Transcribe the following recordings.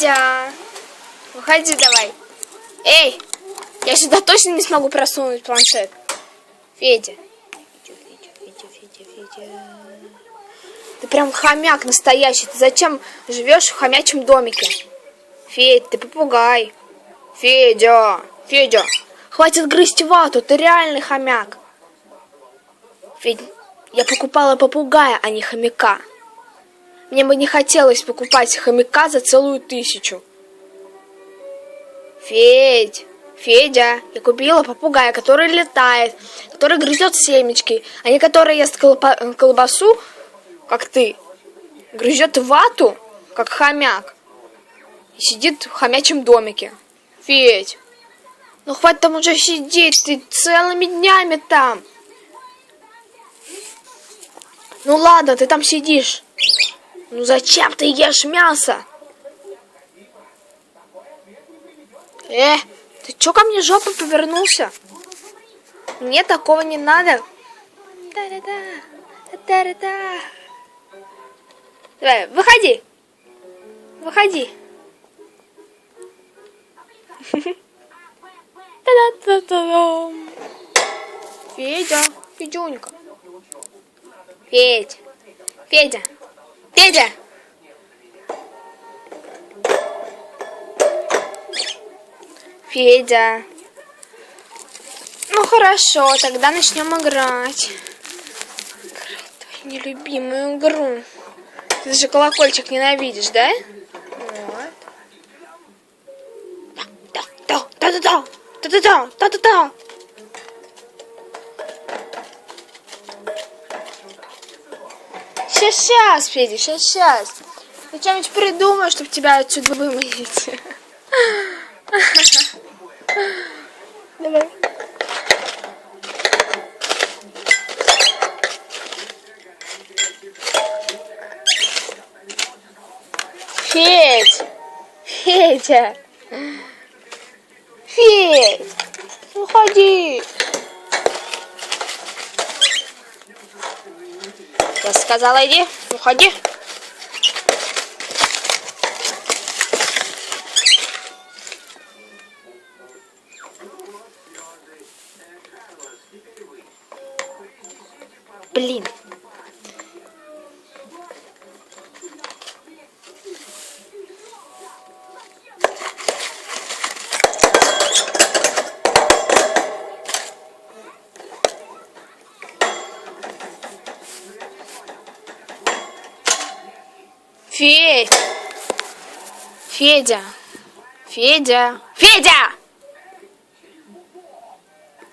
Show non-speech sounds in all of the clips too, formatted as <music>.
Федя, выходи давай. Эй, я сюда точно не смогу просунуть планшет. Федя, Федя. Ты прям хомяк настоящий. Ты зачем живешь в хомячем домике? Федь, ты попугай. Федя, Федя, хватит грызть вату, ты реальный хомяк. Федь, я покупала попугая, а не хомяка. Мне бы не хотелось покупать хомяка за целую тысячу. Федь, Федя, я купила попугая, который летает, который грызет семечки, а не который ест колба- колбасу, как ты, грызет вату, как хомяк, и сидит в хомячем домике. Федь, ну хватит там уже сидеть, ты целыми днями там. Ну ладно, ты там сидишь. Ну зачем ты ешь мясо? Э, ты чё ко мне жопой повернулся? Мне такого не надо. Та-да-да, та-да-да. Давай, выходи. Выходи. Федя, Федюнька. Федь, Федя, Федя. Федя. Ну хорошо, тогда начнем играть. Играть твою нелюбимую игру. Ты же колокольчик ненавидишь, да? Вот. Да, да, да, да, да, да, да, да, да, да, да. Сейчас, сейчас, Федя, сейчас, сейчас. Я что-нибудь придумаю, чтобы тебя отсюда выманить. Давай. Федь! Федя! Федь! Уходи! Я сказала, иди, уходи. Блин. Федь! Федя! Федя! Федя!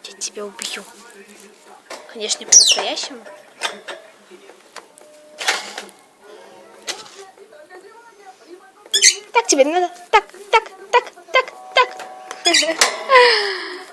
Я тебя убью. Конечно, по-настоящему. Так тебе надо. Так, так, так, так, так. <laughs>